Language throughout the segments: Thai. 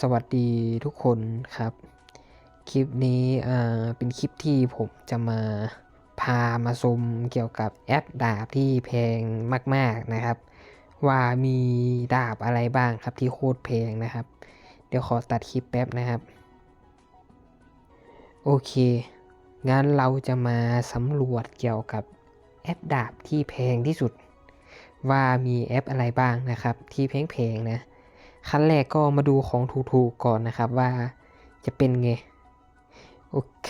สวัสดีทุกคนครับ คลิปนี้เป็นคลิปที่ผมจะมาพามาชมเกี่ยวกับแอปดาบที่แพงมาก ๆนะครับ ว่ามีดาบอะไรบ้างครับที่โคตรแพงนะครับ เดี๋ยวขอตัดคลิปแป๊บนะครับ โอเค งั้นเราจะมาสำรวจเกี่ยวกับแอปดาบที่แพงที่สุด ว่ามีแอปอะไรบ้างนะครับ ที่แพงๆนะ ขั้นแรกก็มาดูของถูกๆก่อนนะครับว่าจะเป็นไง โอเค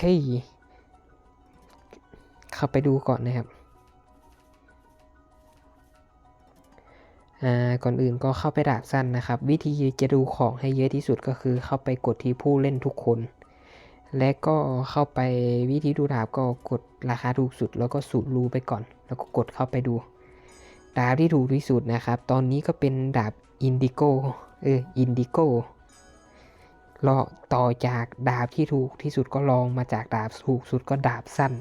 เข้าไปดูก่อนนะครับ อ่า ก่อนอื่นก็เข้าไปดาบสั้นนะครับ วิธีจะดูของให้เยอะที่สุดก็คือเข้าไปกดที่ผู้เล่นทุกคน และก็เข้าไปวิธีดูดาบก็กดราคาถูกสุด แล้วก็สูตรรูไปก่อน แล้วก็กดเข้าไปดู ดาบที่ถูกที่สุดนะครับ ตอนนี้ก็เป็นดาบอินดิโก เอออินดิโกรอต่อจากดาบที่ถูกที่สุดก็ลองมาจากดาบถูกสุดก็ดาบสั้น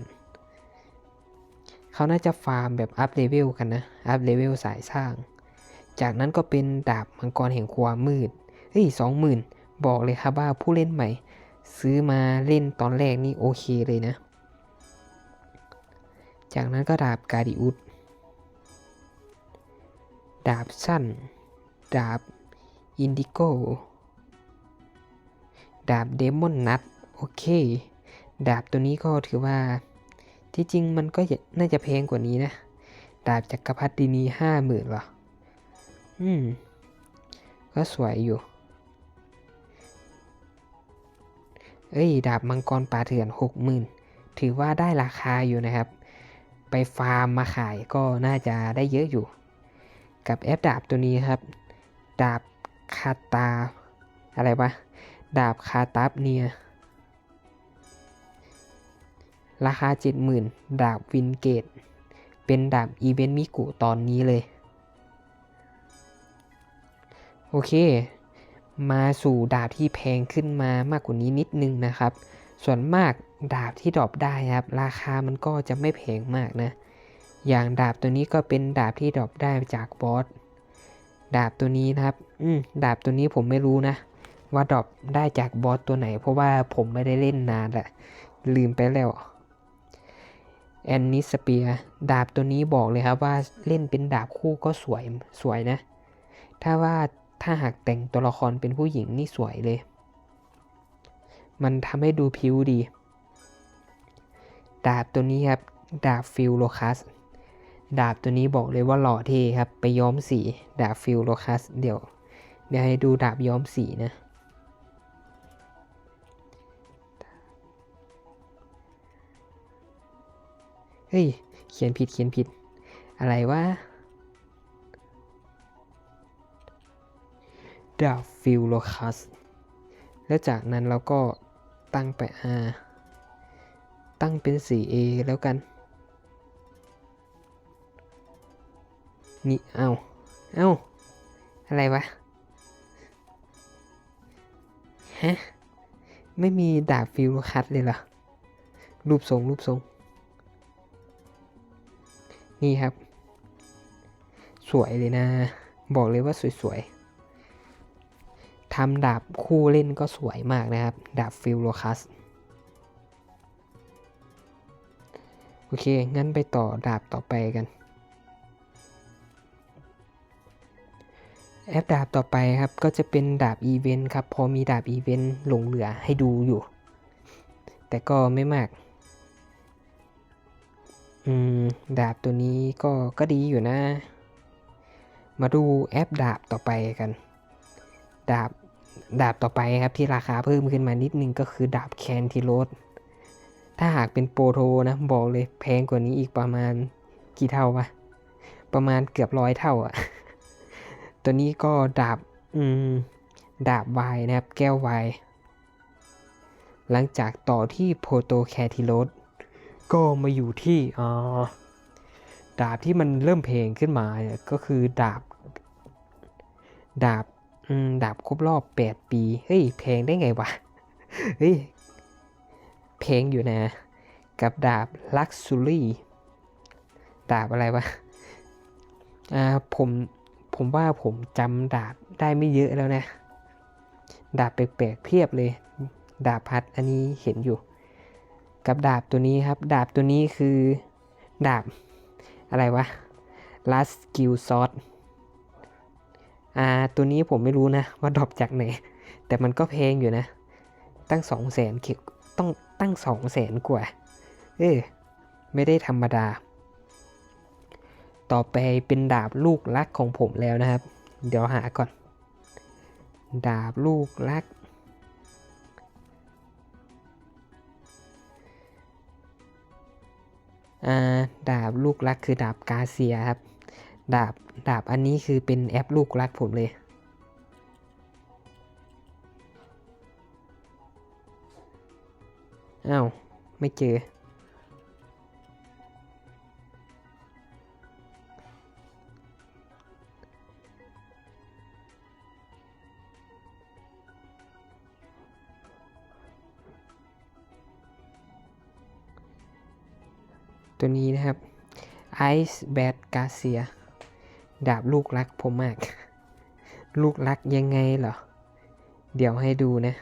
เขาน่าจะฟาร์มแบบอัพเลเวลกันนะ อัพเลเวลสายสร้าง จากนั้นก็เป็นดาบมังกรแห่งความมืด เฮ้ยสองหมื่นบอกเลยครับว่าผู้เล่นใหม่ ซื้อมาเล่นตอนแรกนี่โอเคเลยนะ จากนั้นก็ดาบกาดิอุสดาบสั้น ดาบ อินดิโกดาบเดมอนนัทโอเค ดาบตัวนี้ก็ถือว่า ที่จริงมันก็น่าจะแพงกว่านี้นะ ดาบจักรพรรดินีห้าหมื่นหรอ อืม ก็สวยอยู่ เอ้ย ดาบมังกรป่าเถื่อนหกหมื่นถือว่าได้ราคาอยู่นะครับ ไปฟาร์มมาขายก็น่าจะได้เยอะอยู่ กับแอปดาบตัวนี้ครับ ดาบ คาตา อะไรวะ ดาบคาตับเนีย ราคา 70,000 ดาบวินเกต เป็นดาบอีเวนต์มิกุตอนนี้เลย โอเค มาสู่ดาบที่แพงขึ้นมามากกว่านี้นิดนึงนะครับ ส่วนมากดาบที่ดรอปได้ครับ ราคามันก็จะไม่แพงมากนะ อย่างดาบตัวนี้ก็เป็นดาบที่ดรอปได้จากบอส ดาบตัวนี้นะครับ อืมดาบตัวนี้ผมไม่รู้นะ ว่าดรอปได้จากบอสตัวไหน เพราะว่าผมไม่ได้เล่นนานละลืมไปแล้วแอนนิสเปียดาบตัวนี้บอกเลยครับว่าเล่นเป็นดาบคู่ก็สวยสวยนะ ถ้าว่าถ้าหากแต่งตัวละครเป็นผู้หญิงนี่สวยเลย มันทำให้ดูผิวดี ดาบตัวนี้ครับ ดาบฟิลโลคัส ดาบตัวนี้บอกเลยว่าหล่อเท่ครับ ไปย้อมสี ดาบฟิลโลคัส เดี๋ยว เดี๋ยวให้ดูดาบย้อมสีนะ เฮ้ย เขียนผิดเขียนผิด อะไรวะ ดาบฟิลโลคัส แล้วจากนั้นเราก็ตั้งไป R ตั้งเป็น 4A แล้วกัน นี่เอาเอาอะไรวะฮะไม่มีดาบฟิลคัตเลยเหรอ รูปทรงรูปทรง นี่ครับ สวยเลยนะ บอกเลยว่าสวยๆทำดาบคู่เล่นก็สวยมากนะครับ ดาบฟิลโลคัส โอเค งั้นไปต่อดาบต่อไปกัน แอปดาบต่อไปครับ ก็จะเป็นดาบอีเวนต์ครับ พอมีดาบอีเวนต์หลงเหลือให้ดูอยู่ แต่ก็ไม่มากอืมดาบตัวนี้ก็ก็ดีอยู่นะ มาดูแอปดาบต่อไปกัน ดาบดาบต่อไปครับที่ราคาเพิ่มขึ้นมานิดนึงก็คือดาบแคนทิโรสถ้าหากเป็นโปรโทนะ บอกเลยแพงกว่านี้อีกประมาณกี่เท่าวะ ประมาณเกือบร้อยเท่าอะ ตัวนี้ก็ดาบ อืม ดาบวายนะครับ แก้ววาย หลังจากต่อที่โปรโตแคทิโรสก็มาอยู่ที่อ่าดาบที่มันเริ่มเพลงขึ้นมาเนี่ยก็คือดาบ ดาบดาบครบรอบ 8 ปี เฮ้ย เพลงได้ไงวะ เฮ้ย เพลงอยู่นะ กับดาบลักซูรี่ ดาบอะไรวะ อ่า ผม ผมว่าผมจำดาบได้ไม่เยอะแล้วนะ ดาบแปลกๆเพียบเลย ดาบพัดอันนี้เห็นอยู่ กับดาบตัวนี้ครับ ดาบตัวนี้คือดาบอะไรวะ last skill sword อ่าตัวนี้ผมไม่รู้นะ ว่าดรอปจากไหน แต่มันก็แพงอยู่นะ ตั้งสองแสนต้องตั้งสองแสนกว่า เออไม่ได้ธรรมดา ต่อไปเป็นดาบลูกรักของผมแล้วนะครับ เดี๋ยวหาก่อน ดาบลูกรักอ่าดาบลูกรักคือดาบกาเซียครับ ดาบดาบอันนี้คือเป็นแอปลูกรักผมเลยอ้าว ไม่เจอ Ice Bad Garcia ดาบลูกรักผมมาก ลูกรักยังไงเหรอ เดี๋ยวให้ดูนะ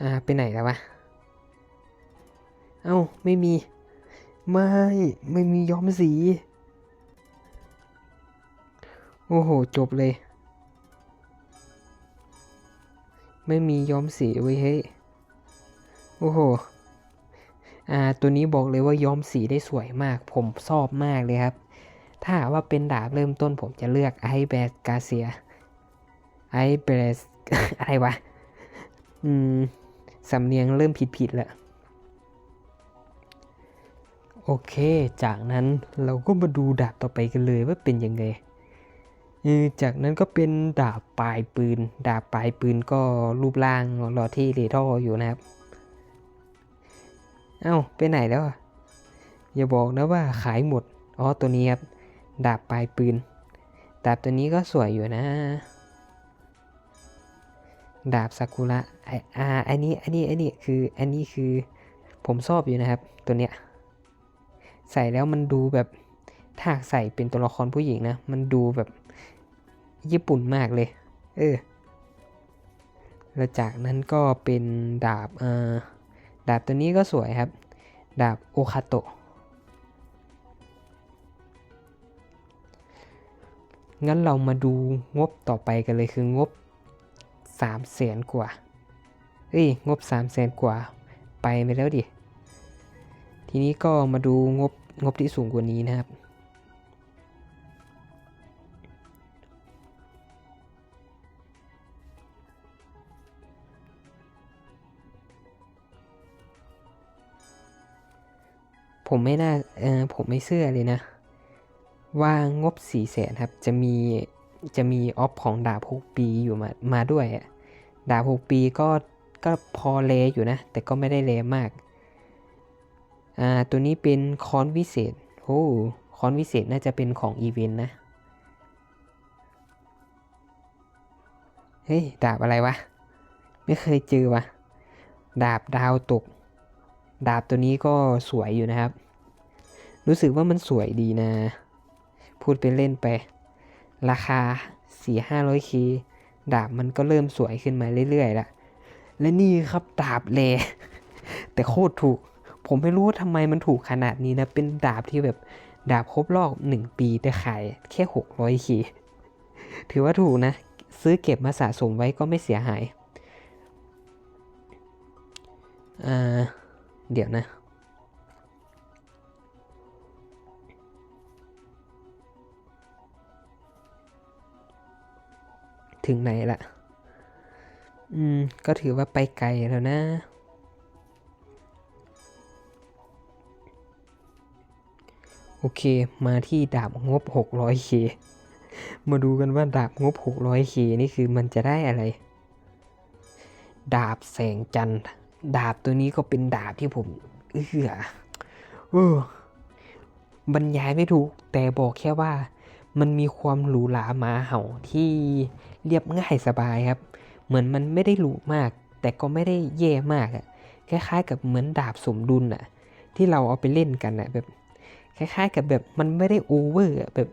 อ่า ไปไหนแล้ววะ เอ้า ไม่มี ไม่ ไม่มีย้อมสี โอ้โห จบเลย ไม่มีย้อมสีไว้ยเฮ้ย โอ้โห อ่า ตัวนี้บอกเลยว่าย้อมสีได้สวยมาก ผมชอบมากเลยครับ ถ้าว่าเป็นดาบเริ่มต้นผมจะเลือกไอแบสกาเซีย ไอเบสอะไรวะ อืม สำเนียงเริ่มผิดๆแล้วโอเค จากนั้นเราก็มาดูดาบต่อไปกันเลยว่าเป็นยังไง เออจากนั้นก็เป็นดาบปลายปืน ดาบปลายปืนก็รูปร่างหล่อที่เรทออยู่นะครับ เอ้าไปไหนแล้วอะอย่าบอกนะว่าขายหมด อ๋อตัวนี้ครับดาบปลายปืน ดาบตัวนี้ก็สวยอยู่นะ ดาบซากุระไออ่าอันนี้อันนี้อันนี้คืออันนี้คือผมชอบอยู่นะครับตัวเนี้ยใส่แล้วมันดูแบบถ้าใส่เป็นตัวละครผู้หญิงนะ มันดูแบบ ญี่ปุ่นมากเลย เออ แล้วจากนั้นก็เป็นดาบอ่อดาบตัวนี้ก็สวยครับ ดาบโอคาโตะงั้นเรามาดูงบต่อไปกันเลยคืองบ3 0 0แสนกว่า เอ้ย งบ3 0 0แสนกว่า ไปไปแล้วดิ ทีนี้ก็มาดูงบงบที่สูงกว่านี้นะครับ ผมไม่น่าเออผมไม่เชื่อเลยนะ ว่างบ4ี่แสนครับจะมีจะมีออฟของดาบ6ปีอยู่มามาด้วยอะดาบ6ปีก็ก็พอเลอยู่นะ แต่ก็ไม่ได้เลมากอ่าตัวนี้เป็นคอนวิเศษโอ้คอนวิเศษน่าจะเป็นของอีเวนต์นะเฮ้ยดาบอะไรวะ ไม่เคยเจอวะดาบดาวตก ดาบตัวนี้ก็สวยอยู่นะครับ รู้สึกว่ามันสวยดีนะ พูดไปเล่นไป ราคา 4 5 0 0เคดาบมันก็เริ่มสวยขึ้นมาเรื่อยๆละและนี่ครับดาบเล แต่โคตรถูก ผมไม่รู้ทำไมมันถูกขนาดนี้นะ เป็นดาบที่แบบดาบครบรอบหนึ่งปีแต่ขายแค่ 600เคถือว่าถูกนะ ซื้อเก็บมาสะสมไว้ก็ไม่เสียหาย อ่า เดี๋ยวนะถึงไหนละ อืม ก็ถือว่าไปไกลแล้วนะ โอเค มาที่ดาบงบ 600k มาดูกันว่าดาบงบ 600k นี่คือมันจะได้อะไร ดาบแสงจันทร์ ดาบตัวนี้ก็เป็นดาบที่ผมเอื้อเออบรรยายไม่ถูก แต่บอกแค่ว่า มันมีความหรูหรามาเห่าที่เรียบง่ายสบายครับ เหมือนมันไม่ได้หรูมาก แต่ก็ไม่ได้แย่มากอะคล้ายๆ กับเหมือนดาบสมดุลอะที่เราเอาไปเล่นกันอะแบบ คล้าย ๆ กับแบบมันไม่ได้โอเวอร์อะแบบ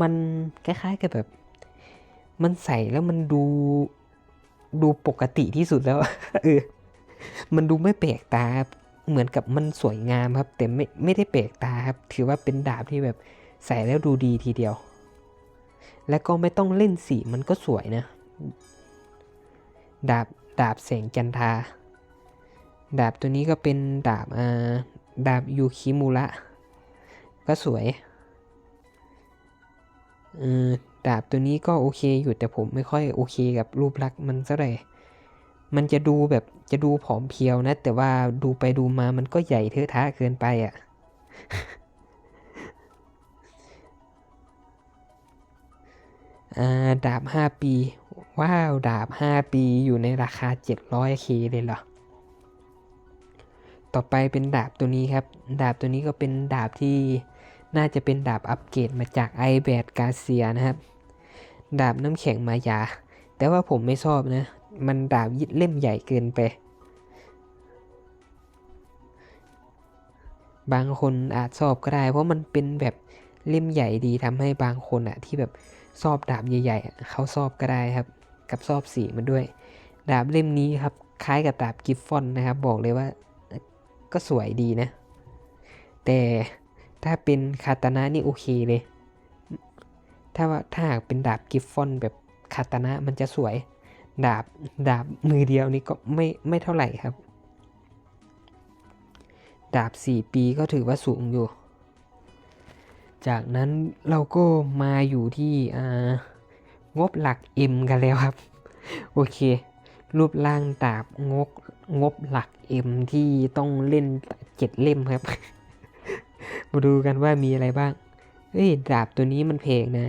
มันคล้ายๆ กับแบบ มันใส่แล้วมันดูดูปกติที่สุดแล้วเออ มันดูไม่แปลกตาครับเหมือนกับมันสวยงามครับ แต่ไม่ไม่ได้แปลกตาครับ ถือว่าเป็นดาบที่แบบใส่แล้วดูดีทีเดียว แล้วก็ไม่ต้องเล่นสีมันก็สวยนะ ดาบดาบแสงจันทา ดาบตัวนี้ก็เป็นดาบอ่าดาบยูคิมุระก็สวยดาบตัวนี้ก็โอเคอยู่แต่ผมไม่ค่อยโอเคกับรูปลักษณ์มันเท่าไหร่ มันจะดูแบบจะดูผอมเพรียวนะ แต่ว่าดูไปดูมามันก็ใหญ่เทอะทะเกินไปอะ่ะอ่าดาบ 5 ปี ว้าว ดาบ 5 ปีอยู่ในราคา 700k เลยเหรอ ต่อไปเป็นดาบตัวนี้ครับ ดาบตัวนี้ก็เป็นดาบที่น่าจะเป็นดาบอัปเกรดมาจากไอแบดกาเซียนะครับ ดาบน้ำแข็งมายา แต่ว่าผมไม่ชอบนะ มันดาบยิดเล่มใหญ่เกินไป บางคนอาจชอบก็ได้ เพราะมันเป็นแบบเล่มใหญ่ดีทำให้บางคนอะที่แบบชอบดาบใหญ่ๆเขาชอบก็ได้ครับ กับชอบสีมันด้วย ดาบเล่มนี้ครับ คล้ายกับดาบกิฟฟอนนะครับ บอกเลยว่าก็สวยดีนะ แต่ถ้าเป็นคาตานะนี่โอเคเลย ถ้าว่าถ้าหากเป็นดาบกิฟฟอนแบบคาตานะมันจะสวย ดาบดาบมือเดียวนี่ก็ไม่ไม่เท่าไหร่ครับ ดาบ 4 ปีก็ถือว่าสูงอยู่ จากนั้นเราก็มาอยู่ที่งบหลัก M กันแล้วครับ โอเค รูปร่างดาบงกงบหลัก M ที่ต้องเล่นเจ็ดเล่มครับ มาดูกันว่ามีอะไรบ้าง เฮ้ย ดาบตัวนี้มันเพงนะ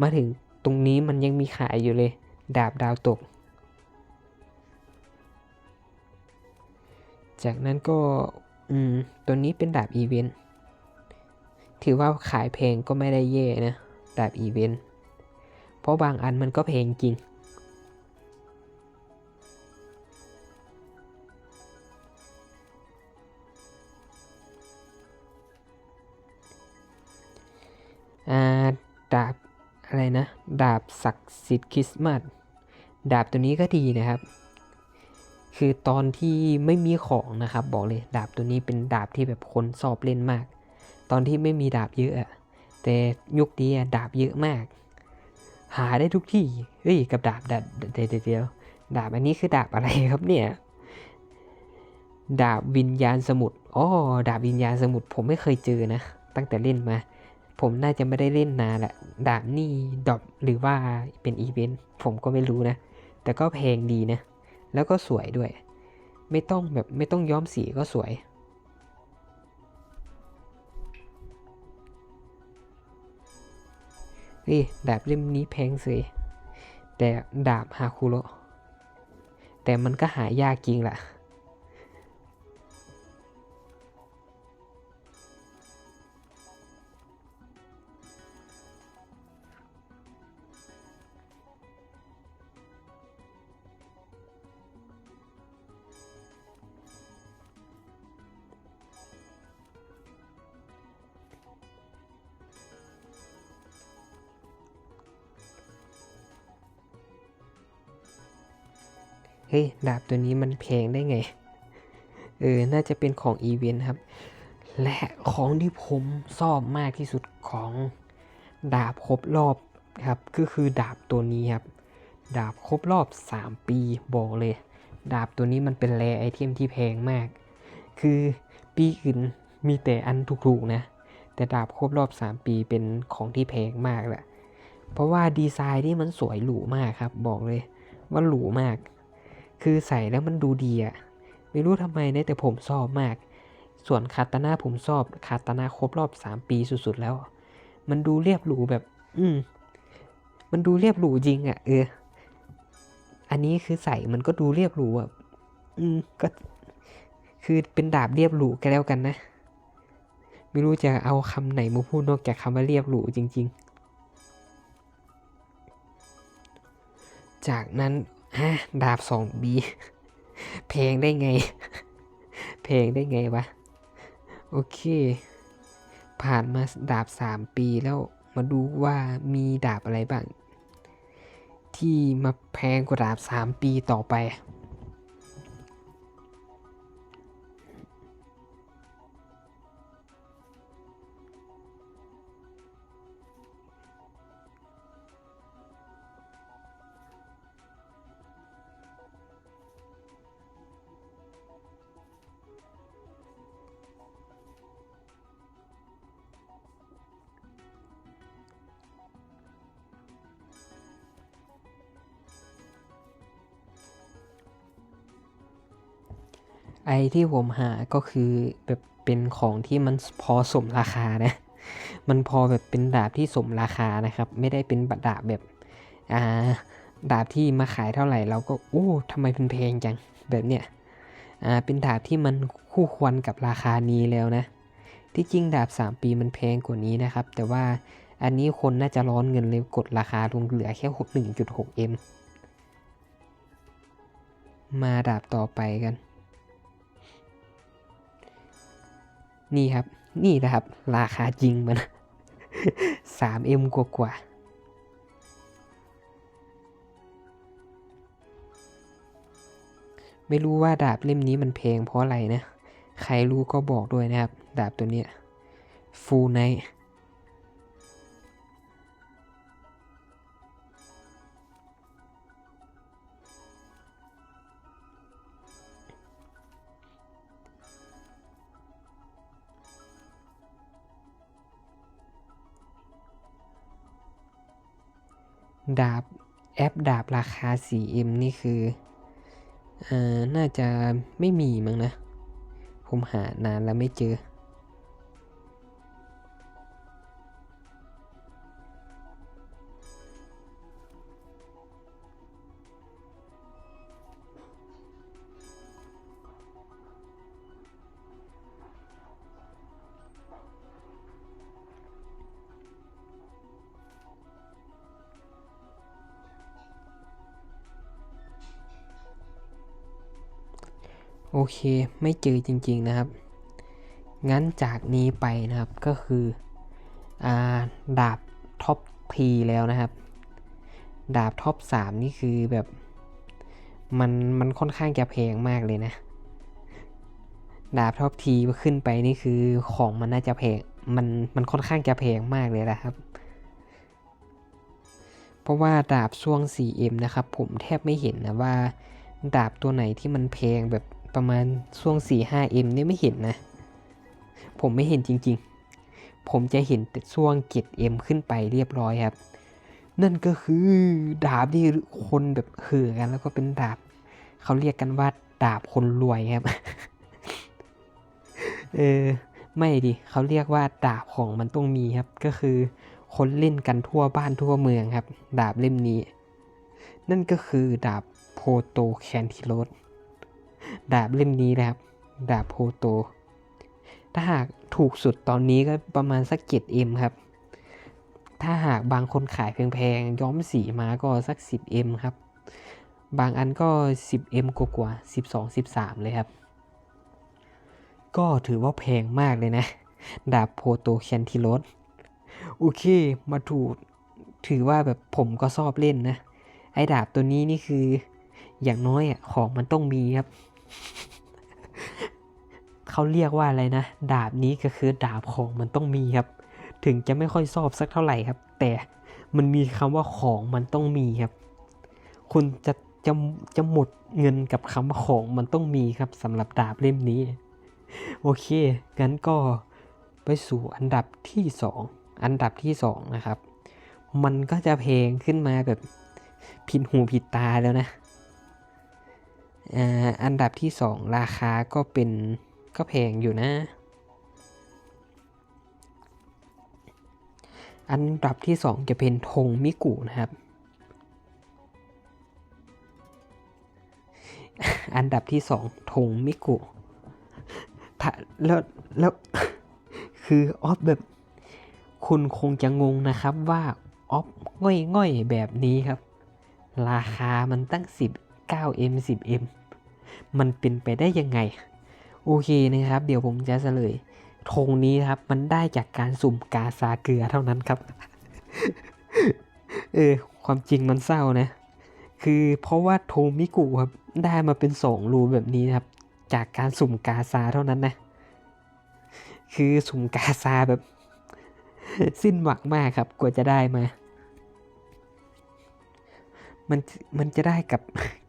มาถึงตรงนี้มันยังมีขายอยู่เลย ดาบดาวตก จากนั้นก็ อืม ตัวนี้เป็นดาบอีเวนต์ ถือว่าขายแพลงก็ไม่ได้แย่นะ ดาบอีเวนต์ เพราะบางอันมันก็แพลงจริง อ่า ดาบอะไรนะ ดาบศักดิ์สิทธิ์คริสต์มาส ดาบตัวนี้ก็ดีนะครับ คือตอนที่ไม่มีของนะครับ บอกเลยดาบตัวนี้เป็นดาบที่แบบคนสอบเล่นมาก ตอนที่ไม่มีดาบเยอะ แต่ยุคนี้ดาบเยอะมาก หาได้ทุกที่เฮ้ยกับดาบดาบเดี๋ยวเดี๋ยวดาบอันนี้คือดาบอะไรครับเนี่ยดาบวิญญาณสมุทรอ๋อดาบวิญญาณสมุทรผมไม่เคยเจอนะ ตั้งแต่เล่นมา ผมน่าจะไม่ได้เล่นนานแหละ ดาบนี่ดรอปหรือว่าเป็นอีเวนต์ผมก็ไม่รู้นะ แต่ก็แพงดีนะ แล้วก็สวยด้วย ไม่ต้องแบบไม่ต้องย้อมสีก็สวย นี่ดาบเล่มนี้แพงสิแต่ดาบฮาคุโรแต่มันก็หายากจริงแหละ ฮ้ยดาบตัวนี้มันแพงได้ไง เออ น่าจะเป็นของอีเวนต์ครับ และของที่ผมชอบมากที่สุดของดาบครบรอบครับ ก็คือดาบตัวนี้ครับ ดาบครบรอบ 3 ปีบอกเลย ดาบตัวนี้มันเป็นแร่ไอเทมที่แพงมาก คือปีอื่นมีแต่อันถูกๆนะ แต่ดาบครบรอบ 3 ปีเป็นของที่แพงมากแหละ เพราะว่าดีไซน์ที่มันสวยหรูมากครับ บอกเลยว่าหรูมาก คือใส่แล้วมันดูดีอะไม่รู้ทำไมนะแต่ผมชอบมาก ส่วนคาตาน่าผมชอบคาตาน่าครบรอบ 3 ปีสุดๆแล้ว มันดูเรียบหรูแบบ อืม มันดูเรียบหรูจริงอะเออ อันนี้คือใส่มันก็ดูเรียบหรูอะอืมก็ คือเป็นดาบเรียบหรูกันแล้วกันนะไม่รู้จะเอาคำไหนมาพูดนอกจากคำว่าเรียบหรูจริง ๆ จากนั้น ฮะ ดาบสองบีเพลงได้ไง เพลงได้ไงวะ โอเค ผ่านมาดาบ3ปีแล้วมาดูว่ามีดาบอะไรบ้าง ที่มาแพงกว่าดาบ3ปีต่อไป ไอที่ผมหาก็คือแบบเป็นของที่มันพอสมราคานะ มันพอแบบเป็นดาบที่สมราคานะครับ ไม่ได้เป็นดาบแบบอ่าดาบที่มาขายเท่าไหร่เราก็โอ้ทำไมเป็นแพงจังแบบเนี้ยอ่าเป็นดาบที่มันคู่ควรกับราคานี้แล้วนะ ที่จริงดาบ 3 ปีมันแพงกว่านี้นะครับ แต่ว่าอันนี้คนน่าจะร้อนเงินเลยกดราคาลงเหลือแค่ 1.6M มาดาบต่อไปกัน นี่ครับ นี่นะครับ ราคาจริงมันสามเอ็มกว่ากว่าไม่รู้ว่าดาบเล่มนี้มันแพงเพราะอะไรนะ ใครรู้ก็บอกด้วยนะครับ ดาบตัวเนี้ยฟูไน ดาบแอปดาบราคา 4M นี่คืออ่าน่าจะไม่มีมั้งนะ ผมหานานแล้วไม่เจอ เคไม่เจอจริงๆนะครับ งั้นจากนี้ไปนะครับก็คืออาดาบท็อปทีแล้วนะครับ ดาบท็อป3นี่คือแบบมันมันค่อนข้างจะแพงมากเลยนะ ดาบท็อปทีขึ้นไปนี่คือของมันน่าจะแพงมันมันค่อนข้างจะแพงมากเลยนะครับ เพราะว่าดาบช่วง 4M นะครับ ผมแทบไม่เห็นนะว่า ดาบตัวไหนที่มันแพงแบบ ประมาณช่วง 4-5M นี่ไม่เห็นนะ ผมไม่เห็นจริงๆ ผมจะเห็นแต่ช่วง 7M ขึ้นไปเรียบร้อยครับ นั่นก็คือดาบที่คนแบบเห่อกัน แล้วก็เป็นดาบ เขาเรียกกันว่าดาบคนรวยครับ เออไม่ดิเขาเรียกว่าดาบของมันต้องมีครับ ก็คือคนเล่นกันทั่วบ้านทั่วเมืองครับ ดาบเล่มนี้ นั่นก็คือดาบโพโตแคนทิโรส ดาบเล่มนี้นะครับ ดาบโพโต ถ้าหากถูกสุดตอนนี้ก็ประมาณสัก 7M ครับ ถ้าหากบางคนขายแพงๆ ย้อมสีมาก็สัก 10M ครับ บางอันก็ 10M กว่าๆ12 13เลยครับ ก็ถือว่าแพงมากเลยนะ ดาบโพโตแคนทิโรสโอเค มาถูกถือว่าแบบผมก็ชอบเล่นนะ ไอ้ดาบตัวนี้นี่คืออย่างน้อยอะของมันต้องมีครับ เขาเรียกว่าอะไรนะ ดาบนี้ก็คือดาบของมันต้องมีครับ ถึงจะไม่ค่อยชอบสักเท่าไหร่ครับ แต่มันมีคำว่าของมันต้องมีครับ คุณจะจะจะหมดเงินกับคำว่าของมันต้องมีครับสำหรับดาบเล่มนี้ โอเค งั้นก็ไปสู่อันดับที่สองอันดับที่สองนะครับ มันก็จะเพลงขึ้นมาแบบผิดหูผิดตาแล้วนะ อันดับที่สองราคาก็เป็นก็แพงอยู่นะ อันดับที่สองจะเป็นธงมิกุนะครับ อันดับที่สองธงมิกุถ้าแล้วแล้วคือออฟแบบคุณคงจะงงนะครับว่าออฟง่อยๆแบบนี้ครับ ราคามันตั้ง 9m 10M มันเป็นไปได้ยังไง โอเคนะครับ เดี๋ยวผมจะเฉลยธงนี้ครับ มันได้จากการสุ่มกาซาเกลือเท่านั้นครับ เออ ความจริงมันเศร้านะ คือเพราะว่าโทมิกุครับ ได้มาเป็นสองรูแบบนี้ครับ จากการสุ่มกาซาเท่านั้นนะ คือสุ่มกาซาแบบ สิ้นหวังมากครับ กว่าจะได้มา มันมันจะได้กับ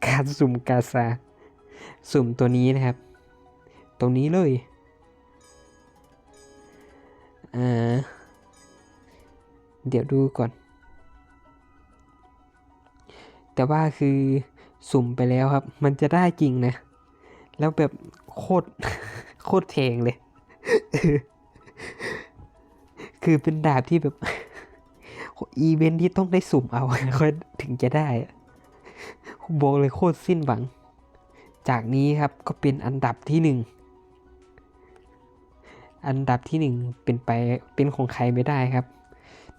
การสุ่มกาซาสุ่มตัวนี้นะครับ ตรงนี้เลยอ่าเดี๋ยวดูก่อน แต่ว่าคือสุ่มไปแล้วครับ มันจะได้จริงนะ แล้วแบบโคตรโคตรแพงเลย คือเป็นดาบที่แบบ อีเวนท์ที่ต้องได้สุ่มเอาค่อยถึงจะได้บอกเลยโคตรสิ้นหวัง จากนี้ครับก็เป็นอันดับที่หนึ่งอันดับที่หนึ่งเป็นไปเป็นของใครไม่ได้ครับ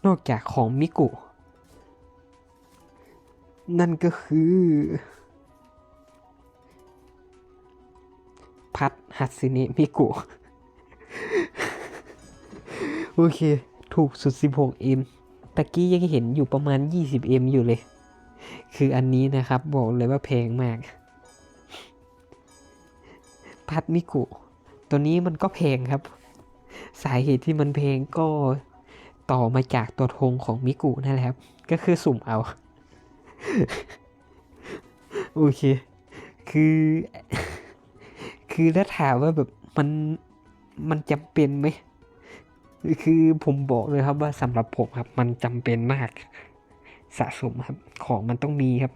นอกจากของมิกุ นั่นก็คือ พัดฮัตสึเนะมิกุ โอเค ถูกสุด 16M ตะกี้ยังเห็นอยู่ประมาณ 20M อยู่เลย คืออันนี้นะครับ บอกเลยว่าแพงมาก พัดมิกุ ตัวนี้มันก็แพงครับ สาเหตุที่มันแพงก็ต่อมาจากตัวธงของมิกุนั่นแหละครับ ก็คือสุ่มเอา โอเค คือ คือถ้าถามว่าแบบมัน มันจำเป็นไหม คือผมบอกเลยครับว่าสำหรับผมครับ มันจำเป็นมากสะสมครับ ของมันต้องมีครับ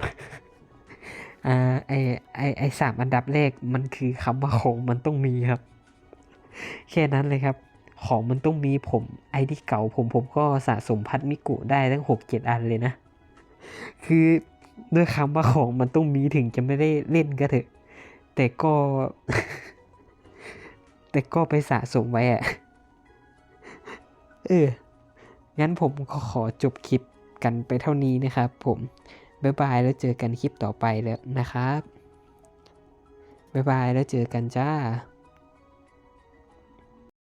อ่าไอไอไอสามอันดับแรกมันคือคำว่าของมันต้องมีครับ แค่นั้นเลยครับ ของมันต้องมีผม ไอที่เก่าผมผมก็สะสมพัดมิกุได้ตั้งหกเจ็ดอันเลยนะ คือด้วยคำว่าของมันต้องมีถึงจะไม่ได้เล่นก็เถอะ แต่ก็ แต่ก็ไปสะสมไว้อะ เออ งั้นผมก็ขอจบคลิปกันไปเท่านี้นะครับผมบ๊ายบายแล้วเจอกันคลิปต่อไปแล้วนะครับบ๊ายบายแล้วเจอกันจ้า